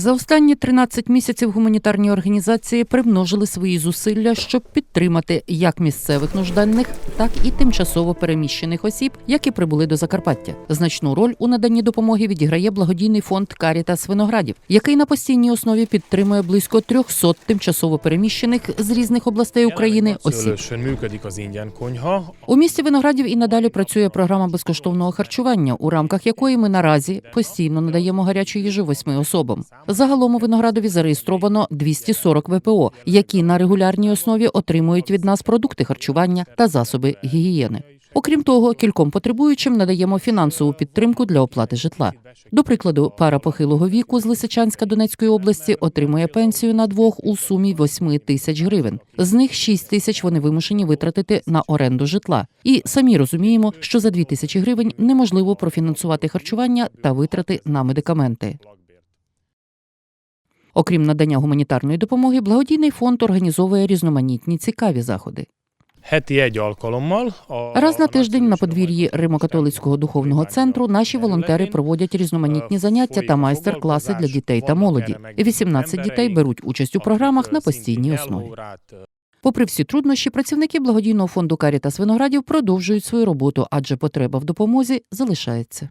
За останні 13 місяців гуманітарні організації примножили свої зусилля, щоб підтримати як місцевих нужденних, так і тимчасово переміщених осіб, які прибули до Закарпаття. Значну роль у наданні допомоги відіграє благодійний фонд Карітас Виноградів, який на постійній основі підтримує близько 300 тимчасово переміщених з різних областей України осіб. У місті виноградів і надалі працює програма безкоштовного харчування, у рамках якої ми наразі постійно надаємо гарячу їжу восьми особам. Загалом у виноградові зареєстровано 240 ВПО, які на регулярній основі отримують від нас продукти харчування та засоби гігієни. Окрім того, кільком потребуючим надаємо фінансову підтримку для оплати житла. До прикладу, пара похилого віку з Лисичанська Донецької області отримує пенсію на двох у сумі 8 тисяч гривень. З них 6 тисяч вони вимушені витратити на оренду житла. І самі розуміємо, що за 2 тисячі гривень неможливо профінансувати харчування та витрати на медикаменти. Окрім надання гуманітарної допомоги, благодійний фонд організовує різноманітні цікаві заходи. Раз на тиждень на подвір'ї Римо-католицького духовного центру наші волонтери проводять різноманітні заняття та майстер-класи для дітей та молоді. 18 дітей беруть участь у програмах на постійній основі. Попри всі труднощі, працівники благодійного фонду Карітас Виноградів продовжують свою роботу, адже потреба в допомозі залишається.